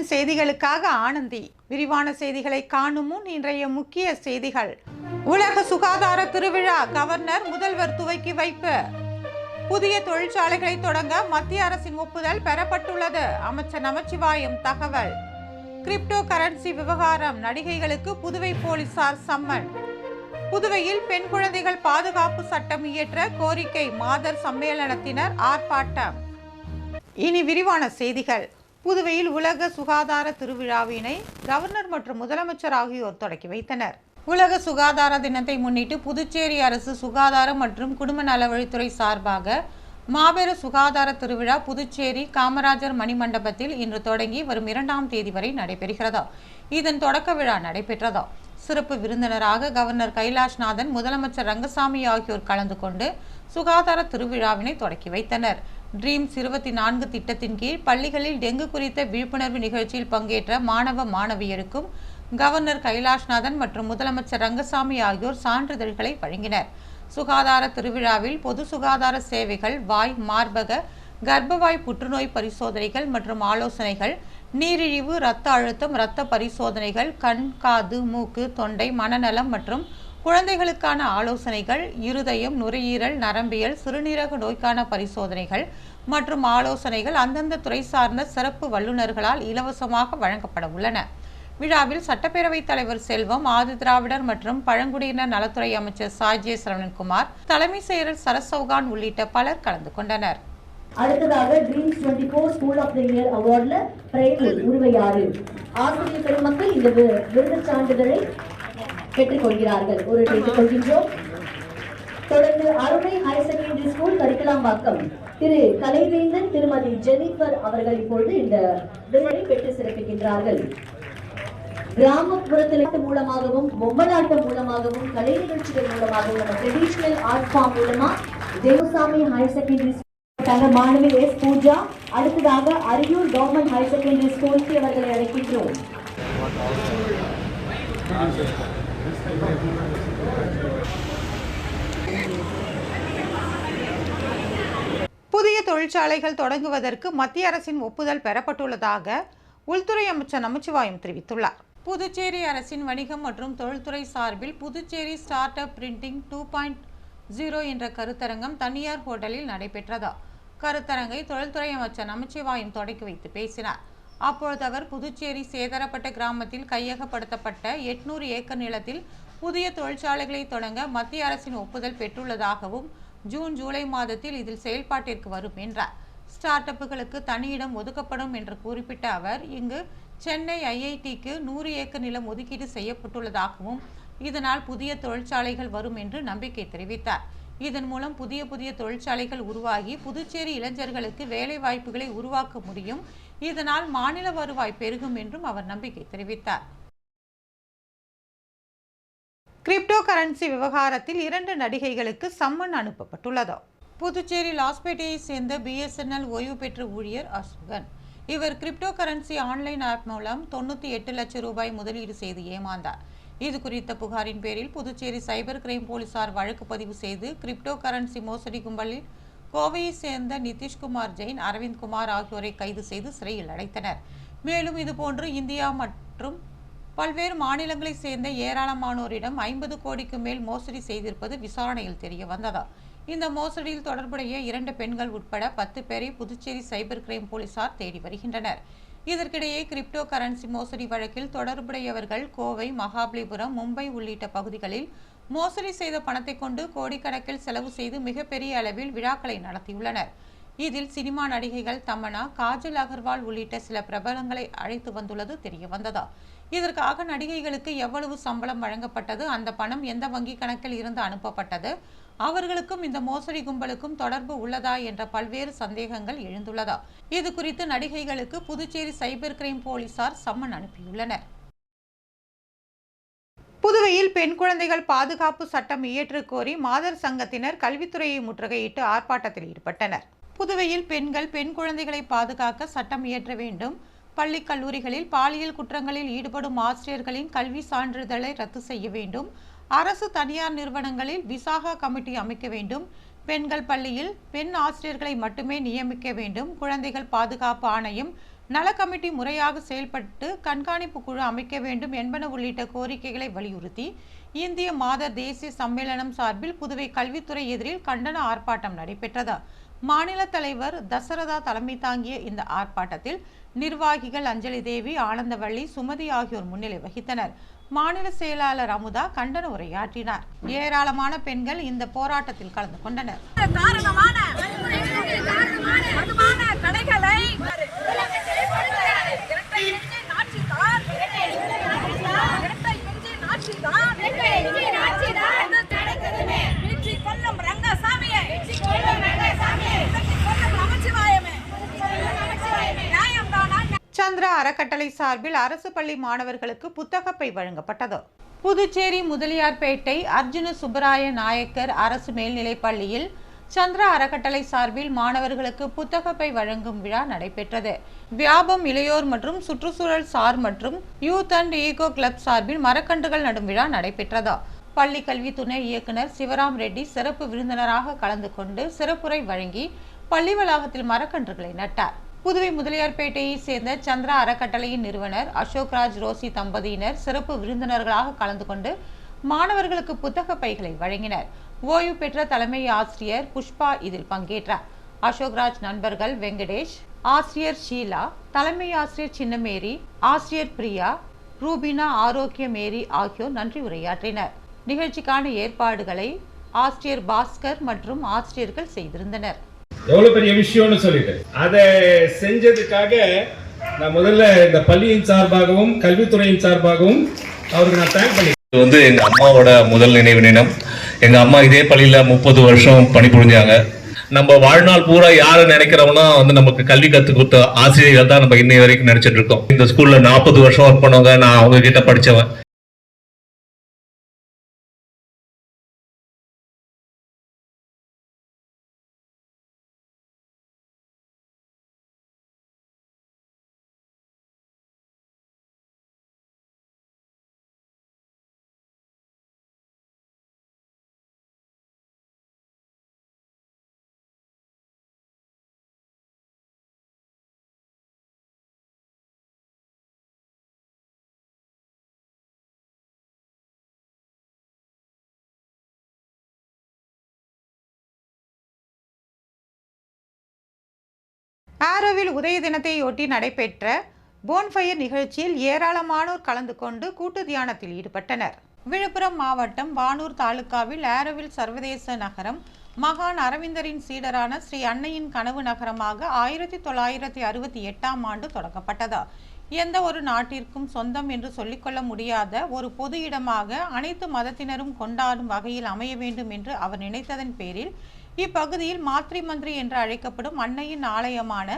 TN செய்திகளுக்காக ஆனந்தி. விரிவான செய்திகளை காணும் முன் இன்றைய முக்கிய செய்திகள். உலக சுகாதார திருவிழா கவர்னர் முதல்வர் துவக்கி வைப்பு. புதிய தொழிற்சாலைகளை தொடங்க மத்திய அரசின் ஒப்புதல் பெறப்பட்டுள்ளது. அமைச்சர் நமச்சிவாயம் தகவல். கிரிப்டோ கரன்சி விவகாரம் நடிகைகளுக்கு புதுவை போலீசார் சம்மன். புதுவையில் பெண் குழந்தைகள் பாதுகாப்பு சட்டம் இயற்ற கோரிக்கை மாதர் சம்மேளனத்தினர் ஆர்ப்பாட்டம். இனி விரிவான செய்திகள். புதுவையில் உலக சுகாதார திருவிழாவினை கவர்னர் மற்றும் முதலமைச்சர் ஆகியோர் தொடக்கி வைத்தனர். உலக சுகாதார தினத்தை முன்னிட்டு புதுச்சேரி அரசு சுகாதாரம் மற்றும் குடும்ப நலவழித்துறை சார்பாக மாபெரும் சுகாதார திருவிழா புதுச்சேரி காமராஜர் மணிமண்டபத்தில் இன்று தொடங்கி வரும் இரண்டாம் தேதி வரை நடைபெறுகிறதா. இதன் தொடக்க விழா நடைபெற்றதா. சிறப்பு விருந்தினராக கவர்னர் கைலாஷ்நாதன் முதலமைச்சர் ரங்கசாமி ஆகியோர் கலந்து கொண்டு சுகாதார திருவிழாவினை தொடக்கி வைத்தனர். ட்ரீம்ஸ் இருபத்தி நான்கு திட்டத்தின் கீழ் பள்ளிகளில் டெங்கு குறித்த விழிப்புணர்வு நிகழ்ச்சியில் பங்கேற்ற மாணவ மாணவியருக்கும் கவர்னர் கைலாஷ்நாதன் மற்றும் முதலமைச்சர் ரங்கசாமி ஆகியோர் சான்றிதழ்களை வழங்கினர். சுகாதார திருவிழாவில் பொது சுகாதார சேவைகள் வாய் மார்பக கர்ப்பவாய் புற்றுநோய் பரிசோதனைகள் மற்றும் ஆலோசனைகள் நீரிழிவு இரத்த அழுத்தம் இரத்த பரிசோதனைகள் கண் காது மூக்கு தொண்டை மனநலம் மற்றும் குழந்தைகளுக்கான ஆலோசனைகள் இருதயம் நுரையீரல் நரம்பியல் சிறுநீரக நோய்க்கான பரிசோதனைகள் மற்றும் ஆலோசனைகள் அந்தந்த துறை சார்ந்த சிறப்பு வல்லுநர்களால் இலவசமாக வழங்கப்பட உள்ளன. விழாவில் சட்டப்பேரவைத் தலைவர் செல்வம் ஆதி திராவிடர் மற்றும் பழங்குடியினர் நலத்துறை அமைச்சர் சாஜே சரவணன்குமார் தலைமை செயலர் சரசௌகான் உள்ளிட்ட பலர் கலந்து கொண்டனர். அடுத்ததாக dreams twenty four school of the year அவார்ட்ல private Uruvaiyaru. ஆசிரியர் பெருமக்கள் இந்த விருது சான்றிதழை பெற்றுக்கொள்கிறார்கள் ஒரு பெற்றுக்கொள்கின்றோம் தொடர்ந்து Arunai higher secondary school Karikalambakkam Thiru Kalaivendhan Thirumathi Jennifer அவர்கள் இப்பொழுது இந்த விருதை பெற்று சிறப்பிக்கின்றார்கள். கிராமப்புறத்தில் மூலமாகவும் பொம்மலாட்டம் மூலமாகவும் கலை நிகழ்ச்சிகள் மூலமாகவும் நம்ம ட்ரெடிஷனல் ஆர்ட் ஃபார்ம் மூலமா தேவசாமி ஹையர் செகண்டரி ஸ்கூல் மாணவி எஸ் பூஜா அடுத்ததாக அரியூர் கவர்மெண்ட் ஹையர் செகண்டரி ஸ்கூலுக்கு அவர்களை அழைக்கின்றோம். புதிய தொழிற்சாலைகள் தொடங்குவதற்கு மத்திய அரசின் ஒப்புதல் பெறப்பட்டுள்ளதாக உள்துறை அமைச்சர் நமச்சிவாயம் தெரிவித்துள்ளார். புதுச்சேரி அரசின் வணிகம் மற்றும் தொழில்துறை சார்பில் Puducherry start up printing two point zero என்ற கருத்தரங்கம் தனியார் ஹோட்டலில் நடைபெற்றதா. கருத்தரங்கை தொழில்துறை அமைச்சர் நமச்சிவாயம் தொடக்கி வைத்து பேசினார். அப்பொழுது அவர் புதுச்சேரி சேதரப்பட்ட கிராமத்தில் கையகப்படுத்தப்பட்ட எட்நூறு ஏக்கர் நிலத்தில் புதிய தொழிற்சாலைகளை தொடங்க மத்திய அரசின் ஒப்புதல் பெற்றுள்ளதாகவும் ஜூன் ஜூலை மாதத்தில் இதில் செயல்பாட்டிற்கு வரும் என்றார். ஸ்டார்ட் அப்புகளுக்கு தனியிடம் ஒதுக்கப்படும் என்று குறிப்பிட்ட அவர் இங்கு சென்னை ஐஐடிக்கு நூறு ஏக்கர் நிலம் ஒதுக்கீடு செய்யப்பட்டுள்ளதாகவும் இதனால் புதிய தொழிற்சாலைகள் வரும் என்று நம்பிக்கை தெரிவித்தார். இதன் மூலம் புதிய புதிய தொழிற்சாலைகள் உருவாகி புதுச்சேரி இளைஞர்களுக்கு வேலை வாய்ப்புகளை உருவாக்க முடியும் இதனால் மாநில வருவாய் பெருகும் என்றும் அவர் நம்பிக்கை தெரிவித்தார். கிரிப்டோ கரன்சி விவகாரத்தில் இரண்டு நடிகைகளுக்கு சம்மன் அனுப்பப்பட்டுள்ளது. புதுச்சேரி லாஸ்பேட்டையை சேர்ந்த பிஎஸ்என்எல் ஓய்வு பெற்ற ஊழியர் அசுகன் இவர் கிரிப்டோ கரன்சி ஆன்லைன் ஆப் மூலம் தொண்ணூற்றி எட்டு லட்சம் ரூபாய் முதலீடு செய்து ஏமாந்தார். இது குறித்த புகாரின் பேரில் புதுச்சேரி சைபர் கிரைம் போலீசார் வழக்கு பதிவு செய்து கிரிப்டோ கரன்சி மோசடி கும்பலில் கோவையை சேர்ந்த நிதிஷ்குமார் ஜெயின் அரவிந்த் குமார் ஆகியோரை கைது செய்து சிறையில் அடைத்தனர். மேலும் இதுபோன்று இந்தியா மற்றும் பல்வேறு மாநிலங்களைச் சேர்ந்த ஏராளமானோரிடம் ஐம்பது கோடிக்கு மேல் மோசடி செய்திருப்பது விசாரணையில் தெரிய வந்ததா இந்த மோசடியில் தொடர்புடைய இரண்டு பெண்கள் உட்பட பத்து பேரை புதுச்சேரி சைபர் கிரைம் போலீசார் தேடி வருகின்றனர். இதற்கிடையே கிரிப்டோ கரன்சி மோசடி வழக்கில் தொடர்புடையவர்கள் கோவை மகாபலிபுரம் மும்பை உள்ளிட்ட பகுதிகளில் மோசடி செய்த பணத்தை கொண்டு கோடிக்கணக்கில் செலவு செய்து மிகப்பெரிய அளவில் விழாக்களை நடத்தியுள்ளனர். இதில் சினிமா நடிகைகள் தமனா காஜல் அகர்வால் உள்ளிட்ட சில பிரபலங்களை அழைத்து வந்துள்ளது தெரிய வந்ததா இதற்காக நடிகைகளுக்கு எவ்வளவு சம்பளம் வழங்கப்பட்டது? அந்த பணம் எந்த வங்கி கணக்கில் இருந்து அனுப்பப்பட்டது? அவர்களுக்கும் இந்த மோசடி கும்பலுக்கும் தொடர்பு உள்ளதா என்ற பல்வேறு சந்தேகங்கள் எழுந்துள்ளதா? இது குறித்து நடிகைகளுக்கு புதுச்சேரி சைபர் கிரைம் போலீசார் சம்மன் அனுப்பியுள்ளனர். புதுவையில் பெண் குழந்தைகள் பாதுகாப்பு சட்டம் இயற்று கோரி மாதர் சங்கத்தினர் கல்வித்துறையை முற்றுகையிட்டு ஆர்ப்பாட்டத்தில் ஈடுபட்டனர். புதுவையில் பெண்கள் பெண் குழந்தைகளை பாதுகாக்க சட்டம் இயற்ற வேண்டும். பள்ளி கல்லூரிகளில் பாலியல் குற்றங்களில் ஈடுபடும் ஆசிரியர்களின் கல்வி சான்றிதழை ரத்து செய்ய வேண்டும். அரசு தனியார் நிறுவனங்களில் விசாகா கமிட்டி அமைக்க வேண்டும். பெண்கள் பள்ளியில் பெண் ஆசிரியர்களை மட்டுமே நியமிக்க வேண்டும். குழந்தைகள் பாதுகாப்பு ஆணையம் நல கமிட்டி முறையாக செயல்பட்டு கண்காணிப்பு குழு அமைக்க வேண்டும் என்பன உள்ளிட்ட கோரிக்கைகளை வலியுறுத்தி இந்திய மாதர் தேசிய சம்மேளனம் சார்பில் புதுவை கல்வித்துறை எதிரில் கண்டன ஆர்ப்பாட்டம் நடைபெற்றது. மாநில தலைவர் தசரதா தலைமை தாங்கிய இந்த ஆர்ப்பாட்டத்தில் நிர்வாகிகள் அஞ்சலி தேவி ஆனந்தவள்ளி சுமதி ஆகியோர் முன்னிலை வகித்தனர். மாநில செயலாளர் அமுதா கண்டன உரையாற்றினார். ஏராளமான பெண்கள் இந்த போராட்டத்தில் கலந்து கொண்டனர். சந்திரா அறக்கட்டளை சார்பில் அரசு பள்ளி மாணவர்களுக்கு புத்தகப்பை வழங்கப்பட்டது. புதுச்சேரி முதலியார்பேட்டை அர்ஜுன சுப்பராய நாயக்கர் அரசு மேல்நிலைப் பள்ளியில் சந்திரா அறக்கட்டளை சார்பில் மாணவர்களுக்கு புத்தகப்பை வழங்கும் விழா நடைபெற்றது. வியாபம் இளையோர் மற்றும் சுற்றுச்சூழல் சார் மற்றும் யூத் அண்ட் ஈகோ கிளப் சார்பில் மரக்கன்றுகள் நடும் விழா நடைபெற்றதா. பள்ளி கல்வி துணை இயக்குனர் சிவராம் ரெட்டி சிறப்பு விருந்தினராக கலந்து கொண்டு சிறப்புரை வழங்கி பள்ளி வளாகத்தில் மரக்கன்றுகளை நட்டார். புதுவை முதலியார்பேட்டையை சேர்ந்த சந்திரா அறக்கட்டளையின் நிறுவனர் அசோக் ராஜ் ரோசி தம்பதியினர் சிறப்பு விருந்தினர்களாக கலந்து கொண்டு மாணவர்களுக்கு புத்தக பைகளை வழங்கினர். ஓய்வு பெற்ற தலைமை ஆசிரியர் புஷ்பா இதில் பங்கேற்றார். அசோக்ராஜ் நண்பர்கள் வெங்கடேஷ் ஆசிரியர் ஷீலா தலைமை ஆசிரியர் சின்னமேரி ஆசிரியர் பிரியா ரூபினா ஆரோக்கிய மேரி ஆகியோர் நன்றி உரையாற்றினர். நிகழ்ச்சிக்கான ஏற்பாடுகளை ஆசிரியர் பாஸ்கர் மற்றும் ஆசிரியர்கள் செய்திருந்தனர். எவ்வளவு பெரிய விஷயம்னு சொல்லிட்டு. அதை செஞ்சதுக்காக நான் முதல்ல இந்த பள்ளியின் சார்பாகவும் கல்வித்துறையின் சார்பாகவும் அவருக்கு நான் தேங்க் பண்ணி வந்து எங்க அம்மாவோட முதல் நினைவு தினம் எங்க அம்மா இதே பள்ளியில முப்பது வருஷம் பணிபுரிஞ்சாங்க. நம்ம வாழ்நாள் பூரா யாரை நினைக்கிறோம்னா வந்து நமக்கு கல்வி கற்றுக் கொடுத்த ஆசிரியர்கள் தான் நம்ம இன்னை வரைக்கும் நினைச்சிட்டு இருக்கோம். இந்த ஸ்கூல்ல நாற்பது வருஷம் ஒர்க் பண்ணவங்க நான் அவங்க கிட்ட படிச்சவன். ஆரோவில் உதய தினத்தையொட்டி நடைபெற்ற போன்ஃபயர் நிகழ்ச்சியில் ஏராளமானோர் கலந்து கொண்டு கூட்டு தியானத்தில் ஈடுபட்டனர். விழுப்புரம் மாவட்டம் வானூர் தாலுகாவில் ஆரோவில் சர்வதேச நகரம் மகான் அரவிந்தரின் சீடரான ஸ்ரீ அன்னையின் கனவு நகரமாக ஆயிரத்தி தொள்ளாயிரத்தி அறுபத்தி எட்டாம் ஆண்டு தொடங்கப்பட்டதா. எந்த ஒரு நாட்டிற்கும் சொந்தம் என்று சொல்லிக்கொள்ள முடியாத ஒரு பொது இடமாக அனைத்து மதத்தினரும் கொண்டாடும் வகையில் அமைய வேண்டும் என்று அவர் நினைத்ததன் பேரில் இப்பகுதியில் மாத்ரி மந்திரி என்று அழைக்கப்படும் அன்னையின் ஆலயமான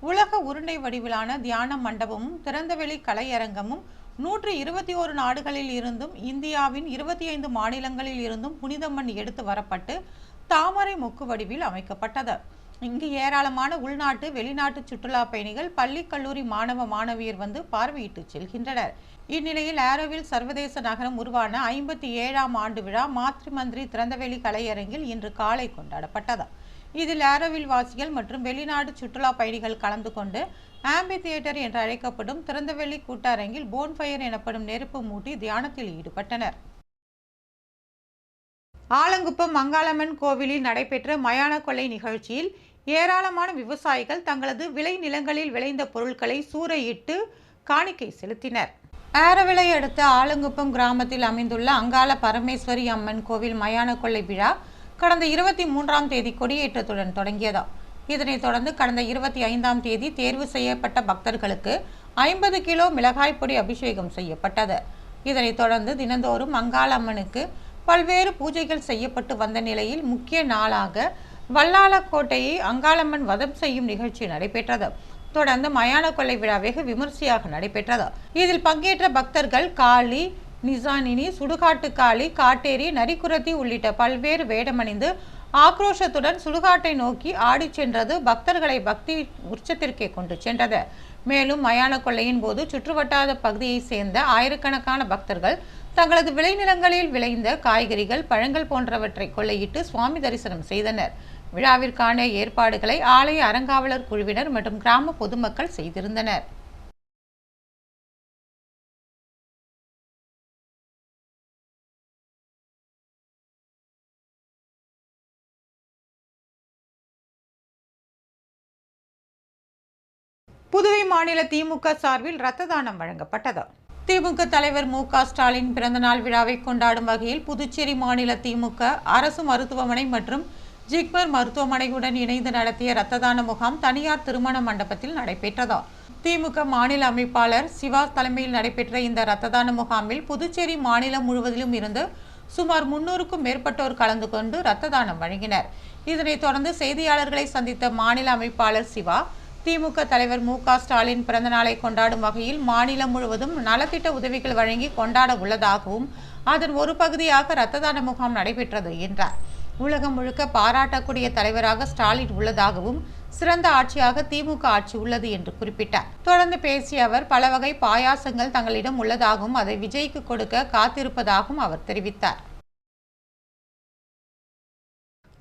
உலக உருண்டை வடிவிலான தியான மண்டபமும் திறந்தவெளி கலையரங்கமும் நூற்றி இருபத்தி ஓரு நாடுகளில் இருந்தும் இந்தியாவின் இருபத்தி ஐந்து மாநிலங்களில் இருந்தும் புனித மண் எடுத்து வரப்பட்டு தாமரை மொக்கு வடிவில் அமைக்கப்பட்டது. இங்கு ஏராளமான உள்நாட்டு வெளிநாட்டு சுற்றுலா பயணிகள் பள்ளி கல்லூரி மாணவ மாணவியர் வந்து பார்வையிட்டு செல்கின்றனர். இந்நிலையில் ஆரோவில் சர்வதேச நகரம் உருவான ஐம்பத்தி ஏழாம் ஆண்டு விழா மாத்ரி மந்திரி திறந்தவெளி கலையரங்கில் இன்று காலை கொண்டாடப்பட்டது. இதில் ஆரோவில் வாசிகள் மற்றும் வெளிநாடு சுற்றுலா பயணிகள் கலந்து கொண்டு ஆம்பி தியேட்டர் என்று அழைக்கப்படும் திறந்தவெளி கூட்டரங்கில் போன்ஃபயர் எனப்படும் நெருப்பு மூட்டி தியானத்தில் ஈடுபட்டனர். ஆலங்குப்பம் மங்காளம்மன் கோவிலில் நடைபெற்ற மயான கொள்ளை நிகழ்ச்சியில் ஏராளமான விவசாயிகள் தங்களது விளை நிலங்களில் விளைந்த பொருட்களை சூறையிட்டு காணிக்கை செலுத்தினர். ஆரவிளை அடுத்த ஆலங்குப்பம் கிராமத்தில் அமைந்துள்ள அங்காள பரமேஸ்வரி அம்மன் கோவில் மயான கொள்ளை விழா கடந்த இருபத்தி மூன்றாம் தேதி கொடியேற்றத்துடன் தொடங்கியதா. இதனைத் தொடர்ந்து கடந்த இருபத்தி ஐந்தாம் தேதி தேர்வு செய்யப்பட்ட பக்தர்களுக்கு ஐம்பது கிலோ மிளகாய் பொடி அபிஷேகம் செய்யப்பட்டது. இதனைத் தொடர்ந்து தினந்தோறும் அங்காள அம்மனுக்கு பல்வேறு பூஜைகள் செய்யப்பட்டு வந்த நிலையில் முக்கிய நாளாக வல்லாளக்கோட்டையை அங்காளம்மன் வதம் செய்யும் நிகழ்ச்சி நடைபெற்றது. தொடர்ந்து மயான கொள்ளை விழா வெகு விமர்சையாக நடைபெற்றது. இதில் பங்கேற்ற பக்தர்கள் காளி நிசானினி சுடுகாட்டு காளி காட்டேரி நரிக்குரத்தி உள்ளிட்ட பல்வேறு வேடமணிந்து ஆக்ரோஷத்துடன் சுடுகாட்டை நோக்கி ஆடிச் சென்றது பக்தர்களை பக்தி உச்சத்திற்கே கொண்டு சென்றது. மேலும் மயான கொள்ளையின் போது சுற்றுவட்டார பகுதியைச் சேர்ந்த ஆயிரக்கணக்கான பக்தர்கள் தங்களது விளைநிலங்களில் விளைந்த காய்கறிகள் பழங்கள் போன்றவற்றை கொள்ளையிட்டு சுவாமி தரிசனம் செய்தனர். விழாவிற்கான ஏற்பாடுகளை ஆலய அறங்காவலர் குழுவினர் மற்றும் கிராம பொதுமக்கள் செய்திருந்தனர். புதுவை மாநில திமுக சார்பில் இரத்த தானம் வழங்கப்பட்டது. திமுக தலைவர் மு க ஸ்டாலின் பிறந்தநாள் விழாவை கொண்டாடும் வகையில் புதுச்சேரி மாநில திமுக அரசு மருத்துவமனை மற்றும் ஜிப்மர் மருத்துவமனையுடன் இணைந்து நடத்திய இரத்த தான முகாம் தனியார் திருமண மண்டபத்தில் நடைபெற்றது. திமுக மாநில அமைப்பாளர் சிவா தலைமையில் நடைபெற்ற இந்த இரத்த தான முகாமில் புதுச்சேரி மாநிலம் முழுவதிலும் இருந்து சுமார் முன்னூறுக்கும் மேற்பட்டோர் கலந்து கொண்டு இரத்த தானம் வழங்கினர். இதனைத் தொடர்ந்து செய்தியாளர்களை சந்தித்த மாநில அமைப்பாளர் சிவா திமுக தலைவர் மு க ஸ்டாலின் பிறந்தநாளை கொண்டாடும் வகையில் மாநிலம் முழுவதும் நலத்திட்ட உதவிகள் வழங்கி கொண்டாட உள்ளதாகவும் அதன் ஒரு பகுதியாக இரத்த தான முகாம் நடைபெற்றது என்றார். உலகம் முழுக்க பாராட்டக்கூடிய தலைவராக ஸ்டாலின் உள்ளதாகவும் சிறந்த ஆட்சியாக திமுக ஆட்சி உள்ளது என்று குறிப்பிட்டார். தொடர்ந்து பேசிய அவர் பல வகை பாயாசங்கள் தங்களிடம் உள்ளதாகவும் அதை விஜய்க்கு கொடுக்க காத்திருப்பதாகவும் அவர் தெரிவித்தார்.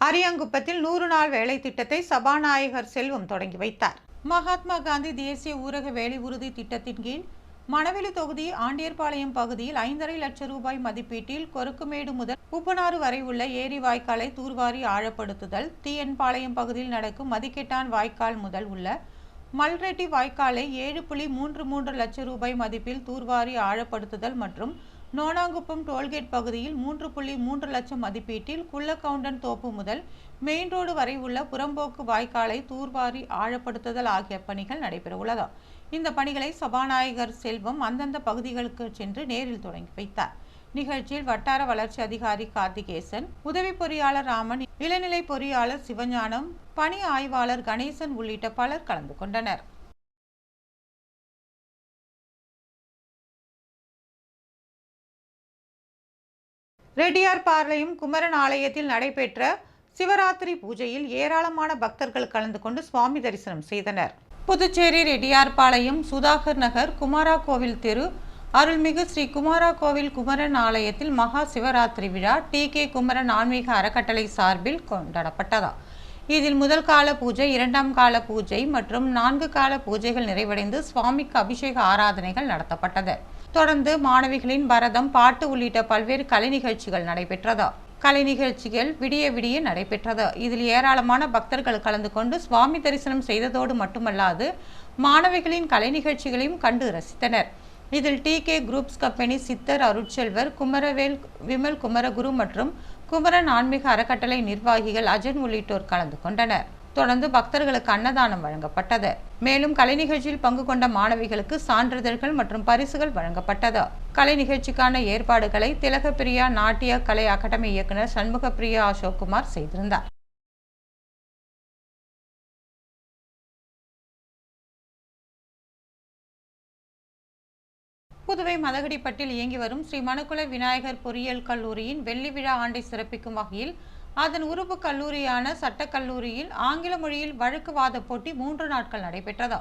அரியாங்குப்பத்தில் நூறு நாள் வேலை திட்டத்தை சபாநாயகர் செல்வம் தொடங்கி வைத்தார். மகாத்மா காந்தி தேசிய ஊரக வேலை உறுதி திட்டத்தின் கீழ் மணவெளி தொகுதி ஆண்டியர்பாளையம் பகுதியில் ஐந்தரை லட்சம் ரூபாய் மதிப்பீட்டில் கொருக்குமேடு முதல் உப்பனாறு வரை உள்ள ஏரி வாய்க்காலை தூர்வாரி ஆழப்படுத்துதல் தீயன்பாளையம் பகுதியில் நடக்கும் மதிக்கெட்டான் வாய்க்கால் முதல் உள்ள மல்ரெட்டி வாய்க்காலை ஏழு புள்ளி மூன்று மூன்று லட்சம் ரூபாய் மதிப்பில் தூர்வாரி ஆழப்படுத்துதல் மற்றும் நோனாங்குப்பம் டோல்கேட் பகுதியில் மூன்று புள்ளி மூன்று லட்சம் மதிப்பீட்டில் குள்ளக்கவுண்டன் தோப்பு முதல் மெயின் ரோடு வரை உள்ள புறம்போக்கு வாய்க்காலை தூர்வாரி ஆழப்படுத்துதல் ஆகிய பணிகள் நடைபெறவுள்ளது. இந்த பணிகளை சபாநாயகர் செல்வம் அந்தந்த பகுதிகளுக்கு சென்று நேரில் தொடங்கி வைத்தார். நிகழ்ச்சியில் வட்டார வளர்ச்சி அதிகாரி கார்த்திகேசன் உதவி பொறியாளர் ராமன் இளநிலை பொறியாளர் சிவஞானம் பணி ஆய்வாளர் கணேசன் உள்ளிட்ட பலர் கலந்து கொண்டனர். ரெட்டியார்பாளையம் குமரன் ஆலயத்தில் நடைபெற்ற சிவராத்திரி பூஜையில் ஏராளமான பக்தர்கள் கலந்து கொண்டு சுவாமி தரிசனம் செய்தனர். புதுச்சேரி ரெட்டியார்பாளையம் சுதாகர் நகர் குமாரா கோவில் தெரு அருள்மிகு ஸ்ரீ குமாரா கோவில் குமரன் ஆலயத்தில் மகா சிவராத்திரி விழா டி கே குமரன் ஆன்மீக அறக்கட்டளை சார்பில் கொண்டாடப்பட்டதா. இதில் முதல் கால பூஜை இரண்டாம் கால பூஜை மற்றும் நான்கு கால பூஜைகள் நிறைவடைந்து சுவாமிக்கு அபிஷேக ஆராதனைகள் நடத்தப்பட்டது. தொடர்ந்து மாணவிகளின் பரதம் பாட்டு உள்ளிட்ட பல்வேறு கலை நிகழ்ச்சிகள் நடைபெற்றதா. கலை நிகழ்ச்சிகள் விடிய விடிய நடைபெற்றது. இதில் ஏராளமான பக்தர்கள் கலந்து கொண்டு சுவாமி தரிசனம் செய்ததோடு மட்டுமல்லாது மாணவிகளின் கலை நிகழ்ச்சிகளையும் கண்டு ரசித்தனர். இதில் டி கே குரூப்ஸ் கம்பெனி சித்தர் அருட்செல்வர் குமரவேல் விமல் குமரகுரு மற்றும் குமரன் ஆன்மீக அறக்கட்டளை நிர்வாகிகள் அஜன் உள்ளிட்டோர் கலந்து கொண்டனர். தொடர்ந்து பக்தர்களுக்கு அன்னதானம் வழங்கப்பட்டது. மேலும் கலை நிகழ்ச்சியில் பங்கு கொண்ட மாணவிகளுக்கு சான்றிதழ்கள் மற்றும் பரிசுகள் வழங்கப்பட்டது. கலை நிகழ்ச்சிக்கான ஏற்பாடுகளை திலகப்பிரியா நாட்டிய கலை அகாடமி இயக்குனர் சண்முகப்பிரியா அசோக்குமார் செய்திருந்தார். புதுவை மதகடிப்பட்டில் இயங்கி வரும் ஸ்ரீ மணக்குல விநாயகர் பொறியியல் கல்லூரியின் வெள்ளி விழா ஆண்டை சிறப்பிக்கும் வகையில் அதன் உறுப்பு கல்லூரியான சட்டக்கல்லூரியில் ஆங்கில மொழியில் வழக்கு வாத போட்டி மூன்று நாட்கள் நடைபெற்றது.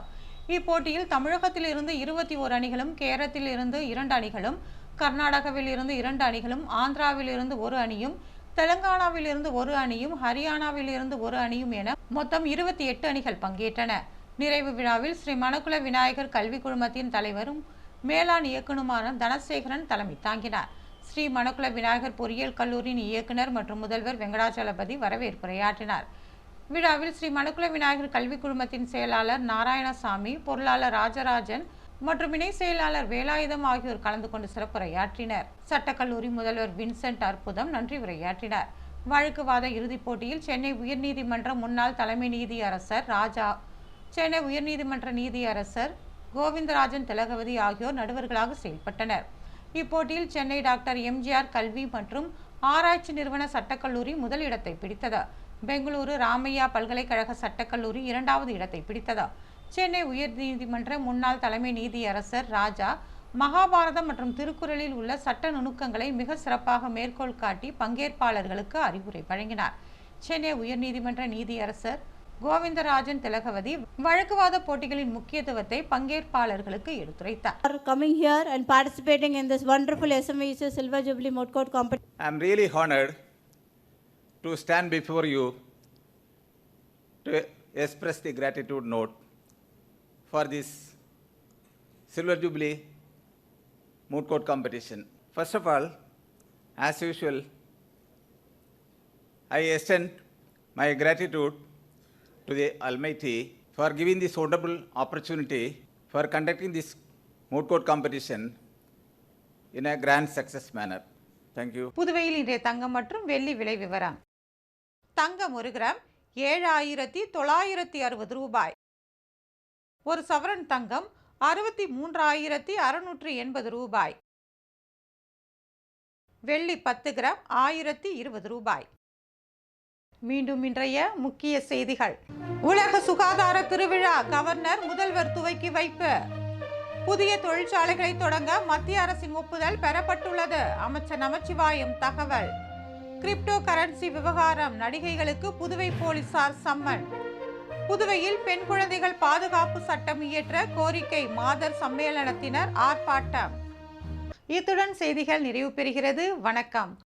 இப்போட்டியில் தமிழகத்தில் இருந்து இருபத்தி ஓர் அணிகளும் கேரளத்தில் இருந்து இரண்டு அணிகளும் கர்நாடகாவில் இருந்து இரண்டு அணிகளும் ஆந்திராவில் இருந்து ஒரு அணியும் தெலங்கானாவில் இருந்து ஒரு அணியும் ஹரியானாவில் இருந்து ஒரு அணியும் என மொத்தம் இருபத்தி எட்டு அணிகள் பங்கேற்றன. நிறைவு விழாவில் ஸ்ரீ மணக்குல விநாயகர் கல்வி குழுமத்தின் தலைவரும் மேலாண் இயக்குனருமான தனசேகரன் தலைமை தாங்கினார். ஸ்ரீ மணக்குல விநாயகர் பொறியியல் கல்லூரியின் இயக்குனர் மற்றும் முதல்வர் வெங்கடாச்சலபதி வரவேற்புரையாற்றினார். விழாவில் ஸ்ரீ மணக்குல விநாயகர் கல்வி குழுமத்தின் செயலாளர் நாராயணசாமி பொருளாளர் ராஜராஜன் மற்றும் இணை செயலாளர் வேலாயுதம் ஆகியோர் கலந்து கொண்டு சிறப்புரையாற்றினர். சட்டக்கல்லூரி முதல்வர் வின்சென்ட் அற்புதம் நன்றி உரையாற்றினார். வழக்குவாத இறுதிப் போட்டியில் சென்னை உயர்நீதிமன்ற முன்னாள் தலைமை நீதியரசர் ராஜா சென்னை உயர்நீதிமன்ற நீதியரசர் கோவிந்தராஜன் திலகவதி ஆகியோர் நடுவர்களாக செயல்பட்டனர். இப்போட்டியில் சென்னை டாக்டர் எம்ஜிஆர் கல்வி மற்றும் ஆராய்ச்சி நிறுவன சட்டக்கல்லூரி முதல் இடத்தை பிடித்தது. பெங்களூரு ராமையா பல்கலைக்கழக சட்டக்கல்லூரி இரண்டாவது இடத்தை பிடித்தது. சென்னை உயர்நீதிமன்ற முன்னாள் தலைமை நீதியரசர் ராஜா மகாபாரதம் மற்றும் திருக்குறளில் உள்ள சட்ட நுணுக்கங்களை மிக சிறப்பாக மேற்கோள் காட்டி பங்கேற்பாளர்களுக்கு அறிவுரை வழங்கினார். சென்னை உயர்நீதிமன்ற நீதியரசர் கோவிந்தராஜன் திலகவதி வழக்குவாத போட்டிகளின் முக்கியத்துவத்தை பங்கேற்பாளர்களுக்கு எடுத்துரைத்தார் for coming here and participating in this wonderful SMEC Silver Jubilee Moot Court competition. I am really honored to stand before you to express the gratitude note for this Silver Jubilee moot court competition. First of all, as usual, I extend my gratitude to the Almighty for giving this wonderful opportunity for conducting this moot court competition in a grand success manner. Thank you. புதுவையில் இன்றைய தங்கம் மற்றும் வெள்ளி விலை விவரம் தங்கம் ஒரு gram ஏழாயிரத்தி தொள்ளாயிரத்தி அறுபது ரூபாய் ஒரு சவரன் தங்கம் அறுபத்தி மூன்றாயிரத்தி அறுநூற்றி எண்பது ரூபாய் வெள்ளி பத்து கிராம் ஆயிரத்தி இருபது ரூபாய் மீண்டும் இன்றைய முக்கிய செய்திகள். உலக சுகாதார திருவிழா கவர்னர் முதல்வர் துவக்கி வைப்பு. புதிய தொழிற்சாலைகளை தொடங்க மத்திய அரசின் ஒப்புதல் பெறப்பட்டுள்ளது. அமைச்சர் நமச்சிவாயம் தகவல். கிரிப்டோ கரன்சி விவகாரம் நடிகைகளுக்கு புதுவை போலீசார் சம்மன். புதுவையில் பெண் குழந்தைகள் பாதுகாப்பு சட்டம் இயற்ற கோரிக்கை மாதர் சம்மேளனத்தினர் ஆர்ப்பாட்டம். இத்துடன் செய்திகள் நிறைவு பெறுகிறது. வணக்கம்.